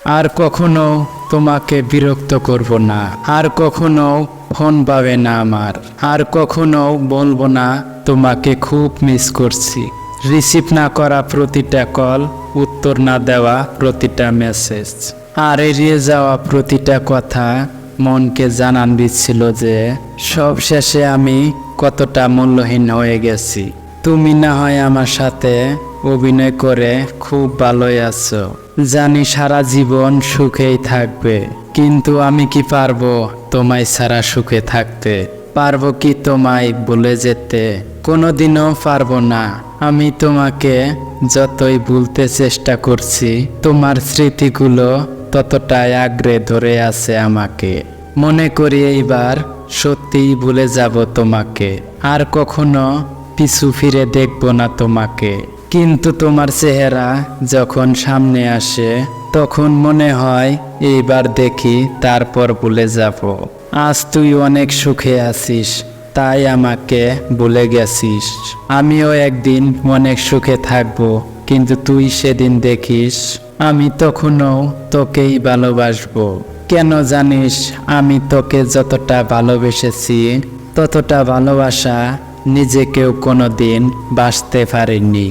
আর কখনো তোমাকে বিরক্ত করব না, আর কখনো ফোন পাবে না আমার, আর কখনো বলব না তোমাকে খুব মিস করছি। রিসিভ না করা প্রতিটা কল উত্তর না দেওয়া প্রতিটা মেসেজ আর এড়িয়ে যাওয়া প্রতিটা কথা মনকে জানান দিচ্ছিল যে, সব শেষে আমি কতটা মূল্যহীন হয়ে গেছি। তুমি না হয় আমার সাথে অভিনয় করে খুব ভালোই আছো। জানি সারা জীবন সুখেই থাকবে, কিন্তু আমি কি পারব তোমায় সারা সুখে থাকতে? পারব কি তোমায় ভুলে যেতে? কোনোদিনও পারব না। আমি তোমাকে যতই ভুলতে চেষ্টা করছি, তোমার স্মৃতিগুলো ততটাই আগ্রে ধরে আছে আমাকে। মনে করি এইবার সত্যিই ভুলে যাব তোমাকে। আর কখনো পিছু ফিরে দেখব না তোমাকে। কিন্তু তোমার চেহারা যখন সামনে আসে, তখন মনে হয়, এইবার দেখি, তারপর ভুলে যাব। আজ তুই অনেক সুখে আছিস, তাই আমাকে ভুলে গেছিস। আমিও একদিন অনেক সুখে থাকব, কিন্তু তুই সেদিন দেখিস, আমি তখনও তোকেই ভালোবাসবো। কেন জানিস, আমি তোকে যতটা ভালোবেসেছি, ততটা ভালোবাসা নিজেকেও কোনো দিন বাঁচতে পারিনি।